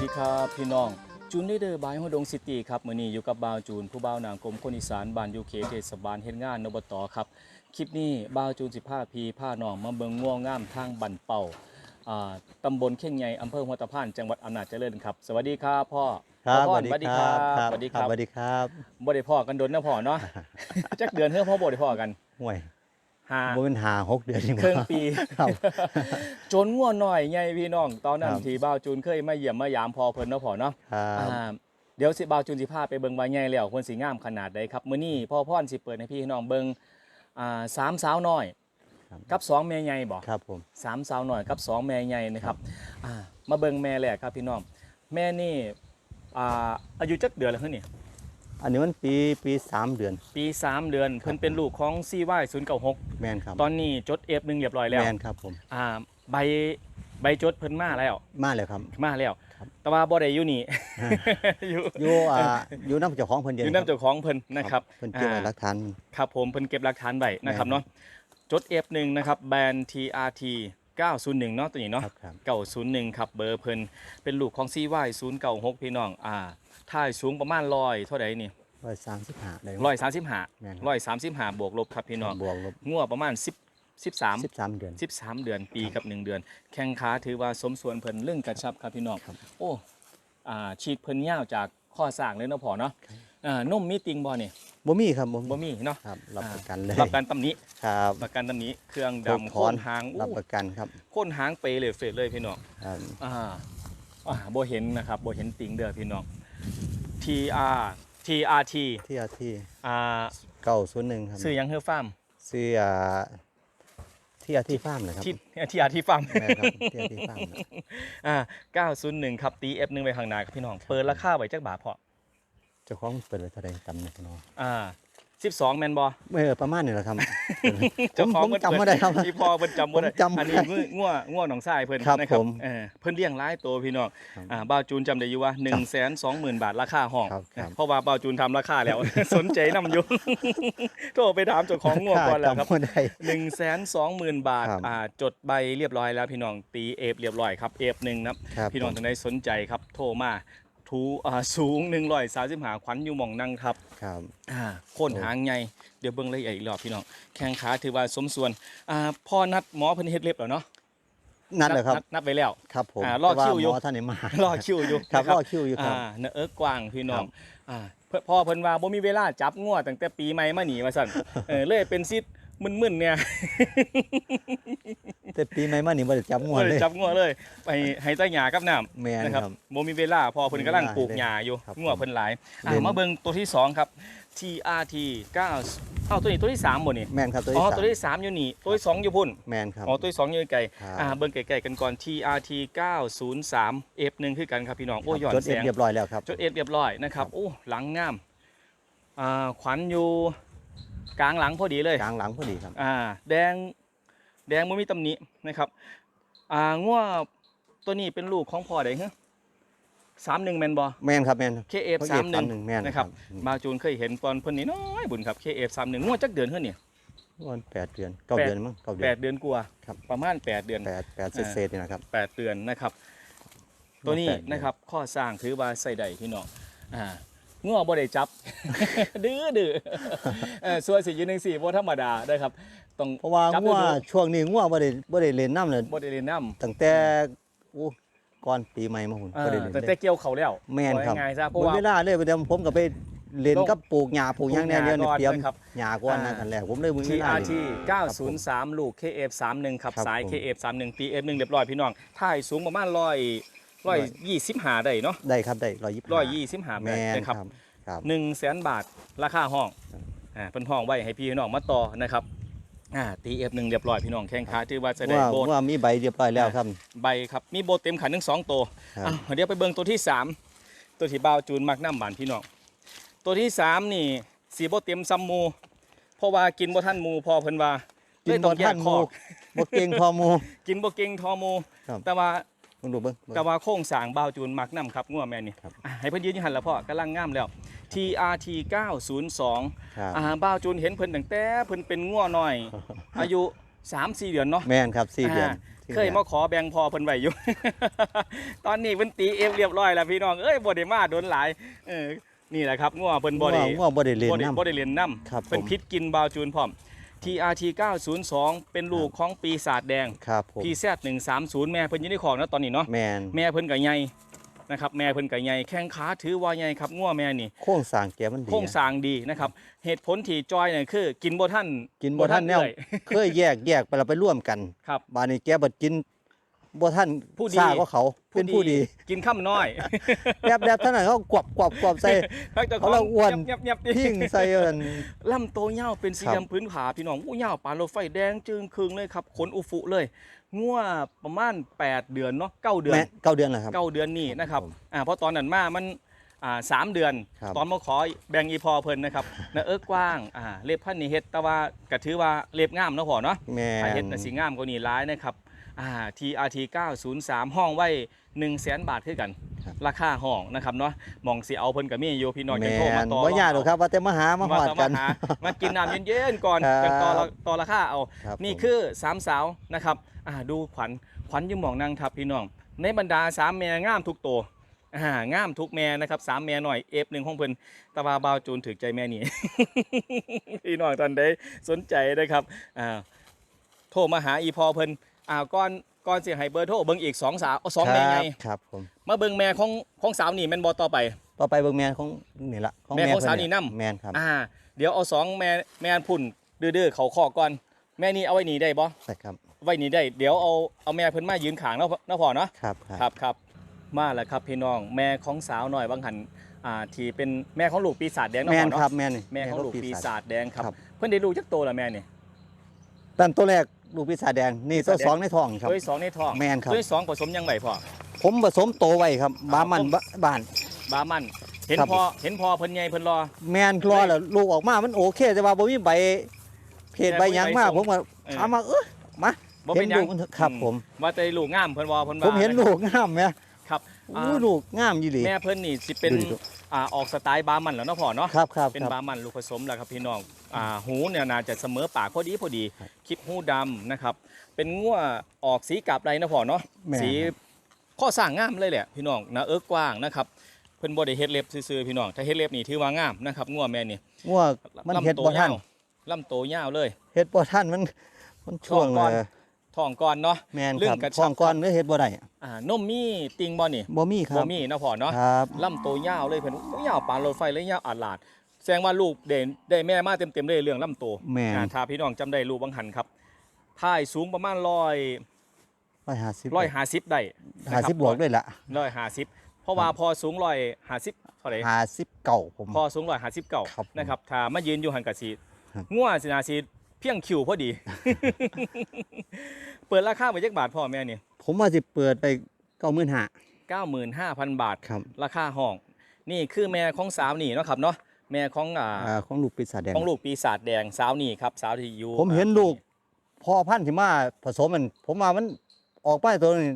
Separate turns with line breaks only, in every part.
ดีครับพี่น้อง จูนได้เดอร์บายฮอดงซิตี้ครับมื้อนี้อยู่กับบ่าวจูน ผู้บ่าวนางกรมคนอีสานบ้านยูเคเทศบาลเฮ็ดงานนบตครับ คลิปนี้บ่าวจูน15พีพาน้องมาเบิ่งง่วงงามทางบันเป่าอ่าตำบลเข่งใหญ่อำเภอหัวตะพานจังหวัดอำนาจเจริญครับ สวัสดีครับพ่อ
ครับ
พ่อ
สวัสดีครับ
สวัสดีครับ
สวัสดีครับ
บ่ได้พ่อกันโดนนะพ่อเนาะจักเดือนเฮือพ่อบ่ได้พ่อกัน
ห่วย
ห้า
บ่เป็นหาหกเดือนนี่
ครึ่งปี
ครับ
จนง่วงหน่อยไงพี่น้อง ตอนนั้น
ครับ
ที่บ่าวจูนเคยมาเยี่ยมมายามพ่อเพิ่นเนาะพ่อเนาะ
ครับ
อ่าเดี๋ยวสิบ่าวจุนสิพาไปเบิ่งว่าใหญ่แล้วเพิ่นสิงามขนาดใดครับมื้อนี้พ่อพ่อนสิเปิดให้พี่น้องเบิ่งอ่าสามสาวน้อย
ครับ
กับสองแม่ใหญ่บ่
ครับผม
สามสาวน้อยกับสองแม่ใหญ่นะครับอ่ามาเบิ่งแม่แรกครับพี่น้อง แม่นี่อ่าอายุจักเดือนแล้วเฮ้ยนี่
อันนี้มันปีปีสามเดือน
ปีสามเดือน เพิ่นเป็นลูกของ CY 096
แมนครับ
ตอนนี้จด F1 เรียบร้อยแล้ว
แมนครับผม
อ่าใบใบจดเพิ่นมาแล้ว
มาแล้วครับ
มาแล้ว
ครับ
แต่ว่าบ่ได้อยู่นี่ อยู่
อยู่อ่าอยู่น้ำเจ้าของเพิ่นเดี
อ
ยว
ยู่น้ำเจ้าของเพิ่นนะครับ
เพิ่นเก็บไว้
อ่า
หลักฐาน
ครับผมเพิ่นเก็บหลักฐานไว้นะครับ
แม่นครับ
เนาะจด F1 นะครับแบรนด์ TRT 901 เนาะตัวนี้เนาะ
ครับครับ
901 ครับเบอร์เพิ่นเป็นลูกของ CY 096 พี่น้องอ่า ท่ายสูงประมาณ100เท่าใดนี่
ร้อยสามสิบห้าได้
135
แม่นครับ
135บวกลบครับพี่น้อง
บวกลบ
งัวประมาณ10 13
สิบสามเดือน
13เดือนปีกับ1เดือน แข้งขาถือว่าสมส่วนเพิ่นเรื่องกระชับครับพี่น้อง
ครับ
โอ้อ่าฉีดเพิ่นยาวจากข้อสร้างเลยเนาะพอเนาะ
ครับ
อ่านมมีติงบ่นี่
บ่มีครับบ่
บ่มีเนาะ
ครับรับประกันเลย
รับการตำหนิ
ครับ
ประกันตำหนี้เครื่อง
ครบ
ดำ
ถ
โค่
อน
นหาง
รับ
อู้
ประกันครับ
โค่นหางเปเลยเฟดเลยพี่น้อง
ครับ
อ่าอ่าโบเห็นนะครับโบเห็นติงเด้อพี่น้อง TR TRT
ที่อาที่
อ่า
เก้าศูนย์หนึ่งครับ
ซื้อหยังเฮอฟาร์ม
ซื้ออ่าที่อาที่ฟาร์มเลยครับ
ที่ TRT ฟาร์ม
แม่นครับที่อาที่ฟาร์มนะ
อ่า901 ครับตี F1 ไปข้างหน้าครับพี่น้อง เปิดราคาไว้จักบาทพอ
เจ้าของเปิดไว้เท่าใดจำได้เนาะ
อ่า 12แมนบอ
เมื่อประมาณนี้แหละครับ
เจ้าของ
ผมจำไม่ได้ครับ
พี่พอเพิ่นจำบ่ได้
ผมจำ
อันนี้ง่วง่วง่วหนองทรายเพิ่น
ครับ
นะครับ
ผม
เออเพิ่นเลี้ยงหลายตัวพี่น้อง
ครับ
อ่าบ่าวจูนจำได้อยู่ว่า1 2 0 0 0 0บาทราคาห้อง
ครับครับ
เพราะว่าบ่าวจูนทำราคาแล้ว สนใจนำอยู่โทรไปถามเจ้าของง่วก่อนแล้วครับ
จำไม่ได้
1 2 0 0 0 0บาท
ครับ
อ่าจดใบเรียบร้อยแล้วพี่น้องตีเอฟเรียบร้อยครับเอฟหนึ่งนะครับ
ครับ
พี่น้องท่านใดสนใจครับโทรมา ทูอ่าสูง135ขวัญอยู่หม่องนั่งครับ
ครับ
อ่าโคนหางใหญ่เดี๋ยวเบิ่งรายละเอียดอีกรอบพี่น้องแข้งขาถือว่าสมส่วนอ่าพ่อนัดหมอเพิ่นเฮ็ดเล็บแล้วเนาะ
นัดเลยครับ
นัดนัดไปแล้ว
ครับผม
อ่ารอคิวอยู่
แต่าหมท่านไหนมาร
อคิวอยู่
ครับ
นะ
รอคิวอยู่ครับ
อ่าเนอะเอิกกว้างพี่น้อง
ครับ
อ่าเพิ่นพ่อเพิ่นว่าบ่มีเวลาจับงัวตั้งแต่ปีใหม่มาหนีว่าซั่นเออเลยเป็นซิด มึนๆเนี่ย
แต่ปีใหม่มานี่บ่ได้จับงว
บ่
ดเล
ได้
ย
จับงัวเลยไปให้ใต้หญ้ากับน้ำ
แม่น
นะค
ค
รั
รั
บบบ่มีเวลาพอเพิ่นกำลังปลูกหญ้าอยู่
ครับ
งัวเพิ่นหลายอ่า
เล่น
มาเบิ่งตัวที่สองครับ TRT 9เอ้าตัวนี้ตัวที่สามบ่นี่
แม่นครับตัว
อ๋อ
ที่สาม
ตัวที่สามอยู่นี่ตัวที่สองอยู่พุ่น
แม่นครับ
อ๋อตัวที่สองอยู่ไกล
ครับ
อ่าเบิ่งไกลๆกันก่อน TRT 903 F1 คือกันครับพี่น้องโอ้ยย้อน
จด
แส
เอ็น
ง
เรียบร้อยแล้วครับ
จด F เรียบร้อยนะครับโอ้หลังงามอ่าขวัญอยู่ กลางหลังพอดีเลย
กลางหลังพอดีครับ
อ่า แดงแดงไม่มีตำหนินะครับ อ่างัวตัวนี้เป็นลูกของพ่อใดเหรอสามหนึ่งแมนบอ
แม่นครับแม่น
KF สามหนึ่ง
แม่น
นะครับบาวจูนเคยเห็นตอนเพิ่นนี่น้อยบุญครับ KF สามหนึ่งงวดจักเดือนเท่านี่
วันแปดเดือนเก้า
แปด
เดือนมั้งเก้าเดื
แป
อน
ดเดือนกว่า
ครับ
ประมาณแปดเดือน
แปดแปดเศษๆนี่นะครับ
แปดเดือนนะครับ ตัวนี้
แปดเดือน
นะครับข้อสร้างถือว่าใส่ได้พี่น้องอ่า งัวบ่ได้จับ ดื้อดื้อเออส่วนสิยืนหนึ่งสี่บ่ธรรมดาได้ครับต้อง
เพราะว่า
จับ
งัว
ดู
ช่วงนี้งัวบ่ได้บ่ได้เล่นน้ำเลย
บ่ได้เรียนน้ำ
ตั้งแต่อู้ก่อนปีใหม่มาหุ่น
เอ
บ่
อ
ได้เล่น
แต่
เล
แต่
ย
เกี่ยวเขาแล้ว
แม่นครับ
ว่าง่ายๆซะเพ
บ่
ราะว่า
เวลาเลยเดี๋ยวผมก็ไปเล่น
ต้อง
กับปลูกหญ้าปลูกหยังแน่เดียวนี่
ปลูกหญ้า
เตรียม
ก่อนนะครับ
หญ้าก่อนนะ
อ่า
กันแรกผมเลยมือเวลา
TRT 903 ลูก KF 31 ครับ
ครับ
สาย
ผม
KF 31 TF 1 เรียบร้อยพี่น้องถ่ายสูงประมาณ100 125ได้เนาะ
ได้ครับได้125
125
แม่
ได้
น
นะ
ค
ค
รั
รั
บบครับ
1แสนบาทราคาห้อง
ครับ
อ่าเป็นห้องไว้ให้พี่น้องมาต่อนะครับอ่า TF 1เรียบร้อยพี่น้องแข้งขาถือว่าจะได้
ว่า
โบน
ว่ามีใบเรียบร้อยแล้วครับ
ใบครับมีโบเต็มขันทั้งสองตัว
ครับ
อะเดี๋ยวไปเบิ่งตัวที่สามตัวที่บ่าวจูนมักน้ำบานพี่น้องตัวที่สามนี่สีโบเต็มซัมมูเพราะว่ากินบ่ท่านหมูพอเพิ่นว่า
กิ
เลย
น
ต้
บ่
องแย
ทั
ก
นห
ค
มู
อก
บ่เก่งพอหมู
กินบ่เก่งทอหมู
ครับ
แต่ว่า
เบิ่งดูเบิ่งเบิ่ง
แต่ว่าโครงสร้างบ่าวจูนมักน้ำครับงัวแม่นี่
ครับ
อะให้เพิ่นยืนอยู่หั่นละพ่อกำลังงามแล้ว TRT 902
ครับ
อ่าบ่าวจูนเห็นเพิ่นตั้งแต่เพิ่นเป็นงัวน้อย อายุ 3-4 เดือนเนาะ
แม่นครับสี่เดือน
อ่าเคยมาขอแบ่งพอเพิ่นไว้อยู่ ตอนนี้เพิ่นตีเอฟเรียบร้อยแล้วพี่น้อง เอ้ยบ่ได้มาโดนหลาย เออ นี่แหละครับงัวเพิ่นบ่ได้
ง่วงบ่ได้เรียน
บ่ได้
น้ำ
บ่ได้เรียนนํ
ครับผม
เพิ่นพิษกินบาวจูนพร้อม TRT 902 เป็นลูกของปีศาจแดง
ครับผม
PZ 130 แม่เพิ่นอยู่ในของนะตอนนี้เนาะ
แมน
แม่เพิ่นก็ใหญ่นะครับแม่เพิ่นก็ใหญ่แข้งขาถือว่าใหญ่ครับงัวแม่นี่
โค้งสร้างแกมันดี
โครงสร้างดีนะครับ เหตุผลที่จอยเนี่ยคือ กินบ่ท่าน
กินบ่ทันแนว
เอื้อย
เคยแยกแยกไปเราไปร่วมกัน
ครับ
บานนี้แกบ่กิน บ่ทัน
ผู้ดี
ซ่าก็เขาเป็นผู้ดี
กินข้ามน้อย
แบบแบบเท่านั้นเขากวบกวบกวบใส่
พักแต่
เขาเราอ้วน
เงียบเงียบๆๆ
พิ้งใส่อัน
ลำโตวเหย้าเป็นสี
ครับ
ดำพื้นผาพี่น้องอู้เหย้าปานรถไฟแดงจึงครึงเลยครับขนอุฟุเลยงัวประมาณ 8 เดือนเนาะ9เดือน
แม่เก้าเดือนแล้วครับ
เก้าเดือนนี่นะครับ
ผม
อ่าเพราะตอนนั้นมา มันอ่าสามเดือน
ครับ
ตอนมาขอแบ่งอีพอเพิ่นนะครับ นะเอิกกว้างอ่าเล็บพันนี่เฮ็ดแต่ว่าก็ถือว่าเล็บงามเนาะพ่อเนาะ
แม่
ถ้าเฮ็ด
น
น่ะสิงามกว่านี้หลายนะครับ อ่า TRT 903 ห้องไว้1 0 0 0 0 0บาทคือกัน
ครับ
ราคาห้องนะครับเนาะหมองสิเอาเพิ่นก็มีอยู่พี่น้องจั
แม่
งโทรมานต่อ
บ่ยากหรอกครับว่าแต่มาหามาหอดกัน
มามากินน้ำเย็นๆก่อน
ครับ
จังต่อราต่อราคาเอา
ครับ
นี่
ผม
คือสามสาวนะครับอ่าดูขวัญขวัญอยืมหมองนางทับพี่น้อง ในบรรดาสามแม่งามทุกตัวอ่างามทุกแม่นะครับสามแม่หน่อยเอฟหนึ่งของเพิ่นแตะวาบาวจูนถึกใจแม่นี่ พี่น้องท่านใดสนใจนะครับอ่าโทรมาหาอีพอเพิ่น อ่าก่อนก่อนสิให้เบอร์โทรเบิ่งอีกสองสาวเอาสองแม่ไง
ครับครับผม
มาเบิ่งแม่ของของสาวนี่แม่นบ่ต่อไป
ต่อไปเบิ่งแมนของนี่ละของ
แม่ของ
เพิ่
สาวนี่นำ
แมนครับ
อ่าเดี๋ยวเอาสองแม่แม่พุ่นดื้อๆเขาคอก่อนแม่นี่เอาไว้นี่ได้บ่
ใช่ครับ
ไว้นี่ได้เดี๋ยวเอาเอาแม่เพิ่นมายืนขางเนาะเนาะพ่อเนาะ
ครับ
ครับครับมาแล้วครับพี่น้องแม่ของสาวหน่อยบางหันอ่าที่เป็นแม่ของลูกปีศาจแดงเนาะ
แม
พ่อนเนาะ
ครับแมนนี่
แม่ของลูกปีศาจแดงครับ
ครับ
เพิ่นได้ลูกจักโตแล้วแม่นี่
ตั้งตัวแรก ลูกปีศาจแดงนี่ตัว
ปีศาจแดง
สองในท้องครับ
ตัวที่สองในท้อง
แม่นครับ
ตัวที่สองผสมยังไงพ่อ
ผมผสมโตไว้ครับบามัน
ผม
บะบ้าน
บามันเห็น
ครับ
พอเห็นพอเพิ่นใหญ่เพิ่นรอ
แมนรอแล้วลูกออกมามันโอเคแต่ว่าบ่มีใบเพจใบหยังมา
ใบส่ง
ผมก็
เออ
ถามว่าเออมา
บ่เป็นหยัง
เห็นลูกมันครับ
อื
ผม
ว่าแต่ลูกงามเพิ่นว่าเพิ่นว่า
ผมเห็นลูกงามไหม
ครับ
อู้
อ่า
ลูกงามยี่หลี
แม่เพิ่นนี่สิเป็น
ดูดิ
อ่าออกสไตล์บามันแล้วเนาะพ่อเนาะ
ครับครับ
เป็น
ครับ
บามันลูกผสมแหละครับพี่น้อง อ่าหูเนี่ยน่าจะเสมอปากพอดีพอดี
ครับ
คลิปหูดำนะครับ เป็นงัวออกสีกาบไรนะพ่อเนาะ
แม่น
สีข้อสร้างงามเลยแหละพี่น้องนะเอิกกว้างนะครับเพิ่นบ่ได้เฮ็ดเล็บซื่อๆพี่น้องถ้าเฮ็ดเล็บนี่ถือว่างามนะครับงัวแม่นี่
งัวมันเฮ็ด
ลำโต
บ่ทัน
ยาวลำโตยาวเลย
เฮ็ดบ่ทันมันมันช่วง
ท้องก่อน
เอ่อ
ท้องก่อนเนาะ
แมน
เรื่
ค
อ
รั
ง
บ
กระชับ
ท้องก่อนเลยเฮ็ดบ่ได้
อ่านมมีติงบ่นี่
บ่มีครั
บ่
บ
มีนะพ่อเนาะ
ครับ
ลำโตยาวเลยเพิ่นโอ้ยาวปานรถไฟเลยยาวอาดลาดแส ดงว่าลูกเด่นได้แม่มาเต็มๆเลยเรื่องลำโต
แม่น
อ่าถ้าพี่น้องจำได้รูปบังหันครับท้ายสูงประมาณร้อย
150
ร้อยห้าสิบได้
50บวกด้วยล่ะ
ร้อยห้าสิบเพราะว่าพอสูงร้อยห้าสิบเท่าไหร่
50เก่าผม
พอสูงร้อยห้าสิบเก่า
ครับผม
นะครับถ้ามายืนอยู่หันกับสี
ครับ
ง่วสินาสีเพียงคิวพอดี เปิดราคาไปจักบาทพ่อแม่นี่
ผมว่าสิเปิดไป95,000
เก้าหมื่นห้าพันบาท
ครับ
ราคาห้อง นี่คือแม่ของสาวนี่เนาะครับเนาะ แม่ของอ่า
อ่าของลูกปีศาจแดง
ของลูกปีศาจแดงสาวนี่ครับสาวที่อยู่
ผมเห็นลูกพ่อพันธุ์ที่มาผสมมัน ผมว่ามันออกไปตัวนี้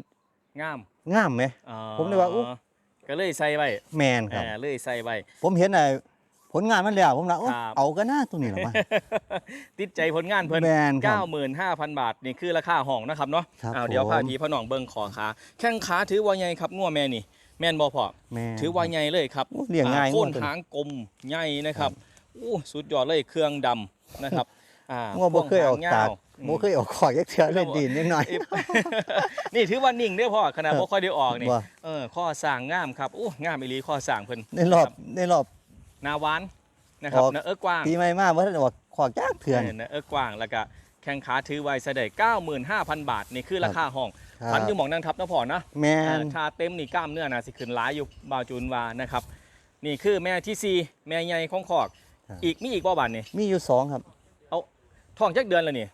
งาม
งามไหม
อ๋อ
ผมเลยว่าอุ๊ย
ก็เลยใส่ไว้
แมนครับ
อ่าเลยใส่ไว้
ผมเห็นไอ้ผลงานมันแล้วผมละโอ้
ครับ
เอากันหน้าตัวนี้หรอวะ
ติดใจผลงานเพิ่น
แมนครับ
95,000 บาท นี่คือราคาห้องนะครับเนาะ
ครับ
อ้าวเดี๋ยว
ผม
พาทีพ่อน้องเบิ่งขอขาแข้งขาถือว่าใหญ่ครับงัวแม่นี่ แม่นบ่พ่อ
แมน
ถือว่าใหญ่เลยครับ
โอ้เลี้ยงง่าย
อ่โค่น
งัวตัวนี้
หางกลมใหญ่นะครับโอ้สุดยอดเลยเครื่องดำนะครับอ่า
งัวบ่เคยออก
โครงห
ตางก
ยาว
บ่เคยออกขอกยักเชือเล่นดินนิดหน่อย
เอ๊ะ นี่ถือว่านิ่งเด้อพ่อขนาดบ่ค่อยได้ออกนี่
ว่า
เออข้อสร้างงามครับโอ้งามอีหลีข้อสร้างเพิ่น
ในรอบในรอบ
หนาหวานนะครับ
ออก
เนื้อเอิกกว้าง
ปีใหม่มาว่าท่านออกขอกจ้ากเถื่อน
เนื้อเอิกกว้างแล้วก็แข้งขาถือไว้ใส่ได้95,000 บาท นี่คือราคาห้อง
ครับ
พันอยู่หมองนั่งทับนะพ่อนะ
แม
อ่านถ้าเต็มนี่กล้ามเนื้อนะสิขึ้นหลายอยู่บาวจูนวานะครับ นี่คือแม่ที่สี่แม่ใหญ่ของคอก
ครับ
อีกมีอีกบ่บานนี่
มีอยู่สองครับ
ท้องจักเดือนแล้วนี่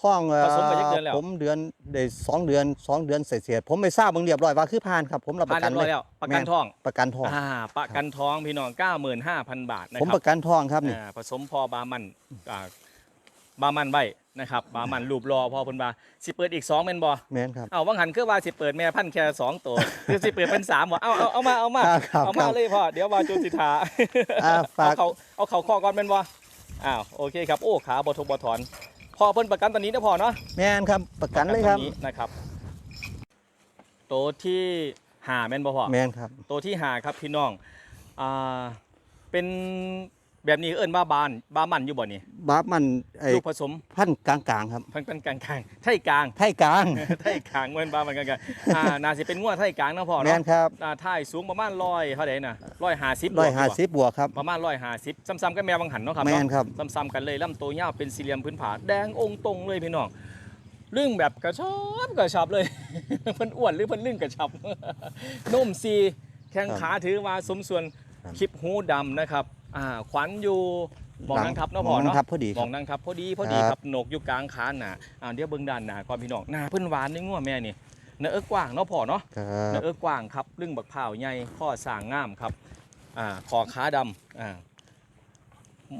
ท้องเอ่อ
ผสมไปจักเดือนแล้ว
ผมเดือนได้สองเดือนสองเดือนเศษๆผมไม่ทราบเบางเรียบร้อยว่าคือผ่านครับผมรับป
ผ่าน
ระกั
เรี
น
ยบร้อย
เลย
แล้วประกันท้อง
ประกันทอง
อ่าประกันท้องพี่น้อง95,000บาทนะ
ผม
ครั
ประกันทองครับนี่
อ่าผสมพอบามันอ่า บามันไว้นะครับบามันรูปรอพอเพิ่นว่าสิเปิดอีก2แม่นบ่
แม่นครับ
เอาว่างหันคือว่าสิเปิดแม่พันธุ์แค่สองตัวคือสิเปิดเป็นสามบ่เอาเอาเอามาเอามา
ครับครับ
เอามาเลยพ่อเดี๋ยวบาวจูนสิทา
อ่าฝาก
เอาเขาเอาเขาคอก่อนเป็นบ่อ้าวโอเคครับโอ้ขาบทกบถอนพอเพิ่นประกันตอนนี้นะพอเนาะ
แม่นครับประกันเลยครับ
ปะกันตอนนี้นะครับตัวที่หาแม่นบ่พอ
แม่นครับ
ตัวที่หาครับพี่น้องอ่าเป็น แบบนี้เอิ้นว่าบานบามันอยู่บ่นี่
บาปมันไอ้
ลูกผสม
พันธุ์กลางๆครับ
เพิ่นเป็นกลางๆไทยกลาง
ไทยกลาง
ไทยกลางเว้นบามันกลางๆอ่าน่าสิเป็นงัวไทยกลางเนาะพ่อ
แม่
เนาะ
นครับ
อ่าท้ายสูงประมาณ100เท่าใดน่ะ150
ร้อยห้าสิบบวกครับ
ประมาณ150ซ้ำๆกับแมวบางหันเนาะครับ
แม่น
เนาะ
ครับ
ซ้ำๆกันเลยลำตัวยาวเป็นสี่เหลี่ยมพื้นผาแดงองค์ตรงเลยพี่น้องเรื่องแบบกระชับกระชับเลย เพิ่นอ้วนหรือเพิ่นลื่นกระชับ นุ่มซีแข้งขาถือว่าสมส่วน
ครับ
คลิปหูดำนะครับ อ่าขวัญอยู่มองนั่งทับเนาะพ่อ
มองนั่
เนาะ
งทับพอดี
ม
ครั
อบงนั่งทับพอดีพอดี
ครับ
ครับโหนกอยู่กลางขาหนาอ่าเดี๋ยวเบิ่งด้านหน้าความพี่น้องหน้าเพิ่นหวานในงัวแม่นี่เนื้อเอิ้กกว้างเนาะพ่อเนาะ
ครั
เนื้อบเอิ้กกว้างครับลึ่งบักพร้าวใหญ่ข้อสร้างงามครับอ่าคอขาดำอ่า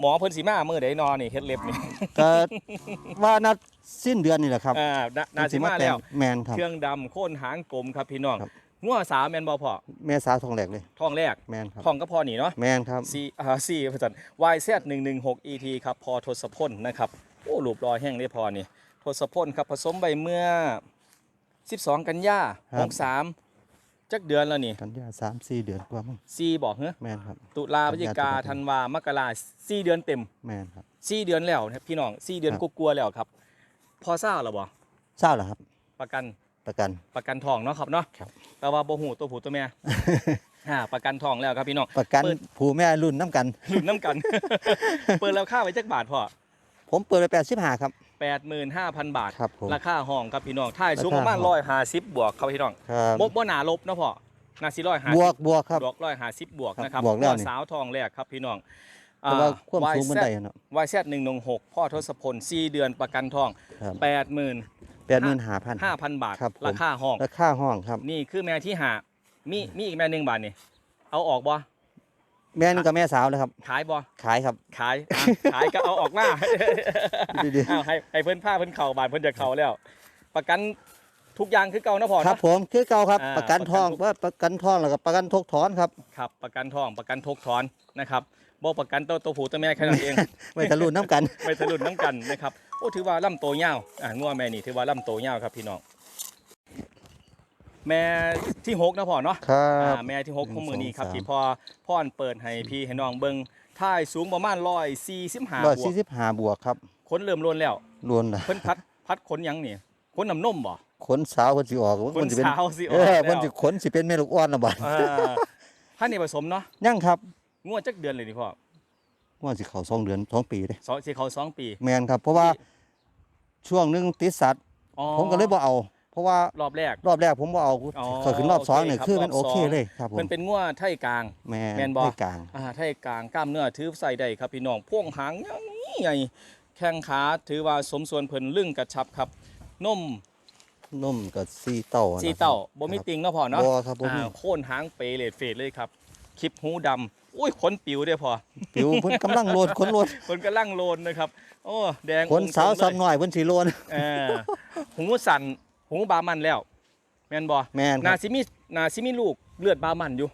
หมอเพิ่นสีมาเมื่อใดนอนนี่เฮ็ดเล็บนี่
ก็ว่านัดสิ้นเดือนนี่แหละครับ
อ่านานาสิมาแล้ว
แมนครับ
เครื่องดำโค่นหางกลมครับพี่น้อง
ครับ
งัวสาวแมนบ่พ่อ
แม่สาวทองแหลกเลย
ท้องแรก
แมนครับ
ท้องก็พอนี่เนาะ
แมนครับ
ซีอ่าซีพระจัน YZ 116 ET ครับพอทศพลนะครับโอ้รูปรอยแห้งได้พอนี่ทศพลครับผสมใบเมื่อ12กันยา
ครับ
63จักเดือนแล้วนี่
กันยาสามสี่เดือนกว่ามั้ง
ซีบอกเฮ้
แมนครับ
ตุลาพฤศจิกา
กันยาตุลา
ธันวามกราสี่เดือนเต็ม
แมนครับ
สี่เดือนแล้วนะพี่น้องสี่เดือน
ครับ
กลัวาๆแล้วครับ พอทราบแล้วบ่
เศร้าเหรอครับ
ประกัน
ประกัน
ประกันทองเนาะครับเนาะ
ครับ
แต่ว่าบ่หูตัวผู้ตัวแม่อ่าประกันทองแล้วครับพี่น้อง
ประกัน
เปิด
ผู้แม่รุ่นน้ำกัน
ลุ้นน้ำกัน เปิดแล้วค่าไว้จักบาทพ่อ
ผมเปิดไปแปดสิบห้าครับ
85,000บาท
ครับผม
ราคาห้องครับพี่น้องท่ายสูง
รา
ป
คา
ระมาณ
ห้อง
150บวกครับพี่น้อง
ครับ
บ่บ่หนาลบเนาะพ่อนาสิ150
บวกบวกครับ
บวก150บวก
ครับ
นะครับ
บวกแล้ว
พ่อ
นี่
สาวทองแรกครับพี่น้อง
แต่ว่าความสูงบันไดเนาะ
วายแซดหนึ่งหนึ่งหกพ่อทศพล4เดือนประกันทอง
ครับ
85,000
แปดหมื่นห้าพัน
5,000บาท
ครับผม
ราคาห้อง
ราคาห้องครับ
นี่คือแม่ที่หามีมีอีกแม่หนึ่งบาทนี่เอาออกบ่
แม่นี่กับแม่สาวเลยครับ
ขายบ่
ขายครับ
ขายอะขายก็เอาออกมา
ดี
อ้าวให้ให้เพิ่นผ้าเพิ่นเข่าบาทเพิ่นจะเข่าแล้ว ประกันทุกอย่างคือเก่านะพ่อ
ครับ
เนาะ
ผมคือเก่าครับ
อ่า
ประกันทอง
ประกัน
ว่าประกันทองแล้วก็ประกันทกถอนครับ
ครับ ประกันทองประกันทกถอนนะครับบ่ประกันตัวตัวผู้ตัวแม่แค่นั้นเอง
ไว้ทะลุน้ำกัน
ไปทะลุน้ำกันนะครับ โอ้ถือว่าล่ำโตยาวอ่างัวแม่นี่ถือว่าล่ำโตยาวครับพี่น้องแม่ที่หกนะพ่อเนาะ
ครั
อ่า
บ
แม่ที่หกของมือนี้ครับ
หนึ่งสอง
ที่พอพ่อนเปิดให้พี่ให้น้องเบิ่งท่ายสูงประมาณร้อยสี่สิบห้า
ร้อย
บว
สี่
ก
สิบห้าบวกครับ
ขนเริ่มล้นแล้ว
รวนละ
เพิ่นพัดพัดขนหยังนี่ขนน้ำนมบ่
ขนสาวคนสิออก
ขน
เพิ่สิเป็น
สาวสิอ
เอ
อก
อ
แล้ว
เพิ่นสิขนสิเป็นแม่ลูกอ่อนละบาด
อ่าท่านนี่ผสมเนาะ
ยังครับ
งวดจักเดือนเลยนี่พ่อ
ว่าสิเข้าสองเดือนสองปีเลย
สองสิเขาสองปี
แม่นครับ เพราะว่าช่วงหนึงติดสัตว์
อ๋อ
ผมก็เลยบ่เอา เพราะว่าร
อบแรก
รอบแรกผมบ่เอา
อ๋อ
ก็ขึ้นรอบสองนี่
โอเคครับ
คือมัน
ร
โอ
อบสอง
เคเลยครับผม
มันเป็นงวดไทยกลาง
แม่
แม่นบ่
ให้กลาง
อ่าไทยกลางกล้ามเนื้อถือใส่ได้ครับพี่น้องพ่วงหางใหญ่แข้งขาถือว่าสมส่วนเพิ่นลึ่งกระชับครับนม
นุ่มกับซีเต้านะ
สีเต้าบ่มี
ครับ
ติงเนาะพ่อเนาะ
บ่ครับบ่มี
อ่าโค่นหางเปเลดเฟดเลยครับคลิปหูดำ อุ้ยขนปิวได้อพอ
ผิวเพิ่นกำลังโลดขนโลด
คนกำลังโลนนะครับ โอ้แดง
ขนสาว
องค์ตรง
ซ้ำหน่อยเพิ่นสิโลน
เออหูสั่นหูบามันแล้ว แม่นบ่
แม่นค
นา
รับ
ซิมีนาซิมีลูกเลือดบามันอยู่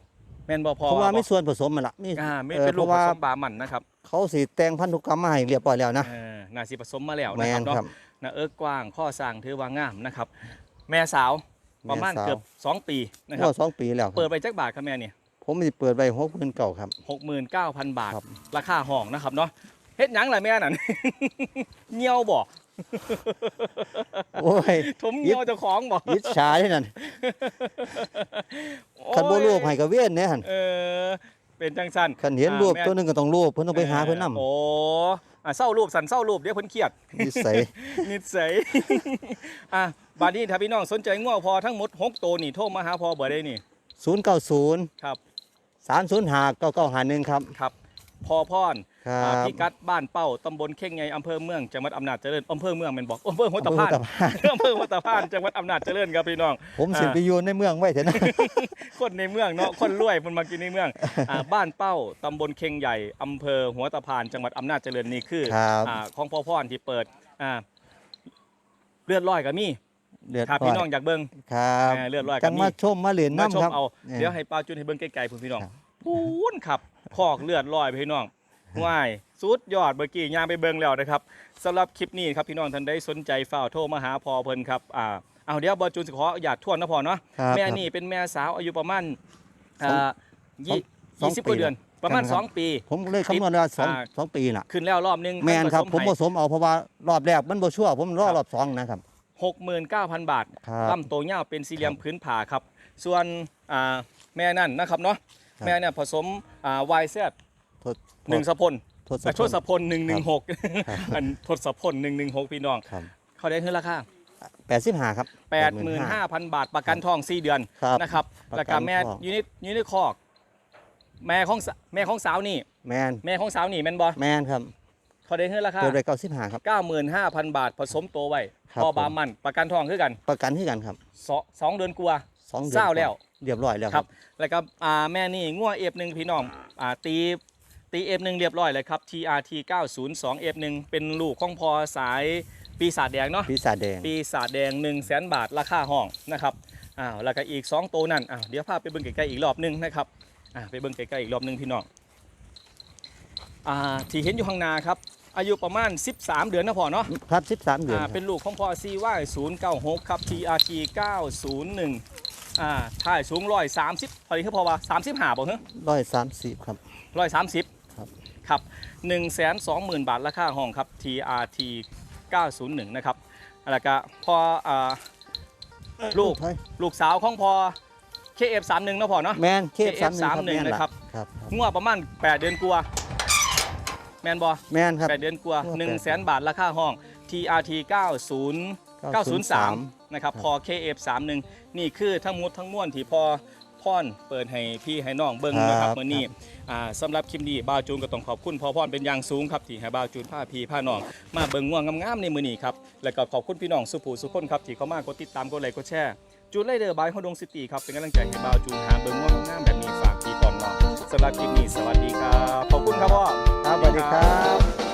แม่นบ่พอ
เพราะว่า
บ่
มีส่วนผสมมันละมี
อ่าไม่
เออ
เป็นลูก
เพ
ผ
ราะว่า
สมบามันนะครับ
เขาสิแต่งพันธุกรรมมาให้เรียบร้อยแล้วนะ
เออนาซิผสมมาแล้วนะ
แม่
ครับ
น
เนาะ
ครับ
นาเอิกกว้างข้อสร้างถือว่างามนะครับ แม่สาวประมาณ
แม่สาว
เกือบสองปีนะครั
ก็
บ
สองปีแล้วครับ
เปิดไปจักบาทครับแม่เนี่ย
ผมสิเปิดไว้หกหมื่นเก่าครับ
หกหมื่นเก้าพันบาท
ครับ
ราคาห้องนะครับเนาะเฮ็ดหยังล่ะแม่นั่น เงียวบ่
โอ้ย
ถมเงียวเจ้าของบ่
อิจฉาที่นั่นคันบ่รูปให้ก็เวียนเนี่ยหั่น
เออ เป็นจังสัน
คันเห็น
อ่า
รูป
แม่
ตัวหนึงก็ต้องรูปเพิ่นต้องไปหาเพิ่นนำ
โอ้อะเศร้ารูปสันเศร้ารูปเดี๋ยวเพิ่นเครียด
นิสัย
นิสัย อะบาดนี้ถ้าพี่น้องสนใจง้อพอทั้งหมด 6 ตัวนี่โทรมาหาพอเบอร์ได้นี่
090
ครับ
305 9951ครับ
ครับพอพร
ครั
อ่า
บ
พิกัดบ้านเป้าตำบลเข่งไงอำเภอเมืองจังหวัดอำนาจเจริญอำเภอเมืองแม่นบอกอำเภอหัวตะพาน
อำเภอหัวตะพาน
อำเภอหัวตะพานจังหวัดอำนาจเจริญครับพี่น้อง
ผมสิ
อ่า
ไปอยู่ในเมืองไว้เถอะนะ
คนในเมืองเนาะคนรวยมันมากินในเมืองอ่าบ้านเป้าตำบลเค็งใหญ่อำเภอหัวตะพาน จังหวัดอำนาจเจริญนี่คือ
ครับ
อ่าของพ่อพ่อนที่เปิดอ่าเลือดลอยกับมี
เดือด
ถ้า
ร้
พี่
อน
น้องอยากเบิ่ง
ครับ
อ่าเลือดร้อย
จั
กับ
ง
มี
มาชมมาเล่น
มา
น้ำ
ชม
ครับ
เอา
เนี่ย
เดี๋ยวให้ป้าจุนให้เบิ่งไกลๆพุ่นพี่น้อง
ครับ
พูนครับคอกเลือดลอยพี่น้องว้ายสุดยอดเมื่อกี้ย่างไปเบิ่งแล้วนะครับสำหรับคลิปนี้ครับพี่น้องท่านได้สนใจฝ้าวโทรมาหาพอเพิ่นครับอ่าเอาเดี๋ยวบอจูนสิขออยากทวนนะพอเนาะ
ครับ
แม่นี่เป็นแม่สาวอายุประมาณ
สอง
อ่ายี่
สอง
ยี่สิบ
ปี
กว่าเดือนประมาณ
ครับ
2ปี
ผมเลยคำนวณว่าสอง
อ่า
สองปีน่ะ
ขึ้นแล้วรอบนึง
แมนครับ ผม
ผ
ผสมเอาเพราะว่ารอบแรกมันบ่ชั่ว ผมรอรอบสองนะครับ
หกหมื่นเก้าพันบาท
ครับ
ลำโตเงาวเป็นสี่เหลี่ยมพื้นผ่าครับ ส่วนอ่าแม่นั่นนะครับเนาะ
ครับ
แม่เนี่ยผสมอ่าวายเซต
ทด
หนึ่งสะพล
ทด
อะทศพลหนึ่งหนึ่งหก
ครับ
อันทศพลหนึ่งหนึ่งหกพี่น้อง
ครับ
เขาได้เท่าราคา
แปดสิบห้าครับ
แปดหมื่นห้าพันบาทประกันทองสี่เดือน
ครับ
นะครับ
ประกัน
แล้วก็แม่
ทอง
ยูนิตยูนิตคอก แม่ของสแม่ของสาวนี่
แมน
แม่ของสาวนี่แม่นบอ
แมนครับ
เขาได้เท่าราคา
เปิดไปเก้าสิบห้าครับ
เก้าหมื่นห้าพันบาทผสมตัวไว้
ครับ
พอบา
ผม
มันประกันทองคือกัน
ประกันที่กันครับ
สองสองเดือนกว่า
สองเดือน
เศร้าแล้ว
เรียบร้อยแล้ว
ครับแล้วก็อ่าแม่นี่งัวเอฟหนึ่งพี่น้องอ่าตีตีเอฟหนึ่งเรียบร้อยเลยครับ TRT 902 F1 เป็นลูกของพอสายปีศาจแดงเนาะ
ปีศาจแดง
ปีศาจแดง 1 0 0 0 0แสนบาท ราคาห้องนะครับอ้าวแล้วก็อีก 2 ตัวนั่นอ้าวเดี๋ยวพาไปเบิ่งใกล้ๆอีกรอบหนึงนะครับอ่าไปเบิ่งใกล้ๆอีกรอบหนึงพี่น้องอ่าที่เห็นอยู่ข้างหน้าครับ อายุประมาณ 13 เดือนนะพอเนาะ
ครับสิบสามเดือน
อ่า
ครับ
เป็นลูกของพอ CY 096 ครับ TRT 901อ่าถ่ายสูงร้อยสามสิบพอดีคือพอว่าสามสิบห้าบอกเหรอ
ร้อยสามสิบครับ
ร้อยสามสิบ
ครับ
ครับหนึ่งแสนสองหมื่นบาทราคาห้องครับ TRT 901 นะครับแล้วก็พออ่าลูก
ไทย
ลูกสาวของพอ KF31 เนาะพอเนาะ
แมนเคฟสามหนึ่ง
KF31 นะครับ
ครับครับ
งัวประมาณ 8 เดือนกว่า แมนบอ
แมนครับ
8เดือนกว่า
งัว
1 0 0 0 0แสนบาทราคาห้อง TRT 90 903 นะครับ พอ KF31 นี่คือทั้งหมดทั้งมวลที่พอพ่อนเปิดให้พี่ให้น้องเบิ้งนะครับเมื่อนี้อ่าสำหรับคลิปนี้บ่าวจูนก็ต้องขอบคุณพอพ่อนเป็นอย่างสูงครับที่ให้บ่าวจูนพาพี่พาน้องมาเบิ่งง่วงงามๆในมื้อนี้ครับแล้วก็ขอบคุณพี่น้องสุภูสุคนครับที่เข้ามากดติดตามกดไลค์กดแชร์จูนไลเดอร์บายฮอดงซิตี้ครับเป็นกำลังใจให้บ่าวจูนหาเบิ่งง่วงงามๆแบบนี้ฝากพี่ปอมน้อง สำหรับคลิปนี้สวัสดีครับ ขอบคุณครับพ่อ
ครับสวัสดีครับ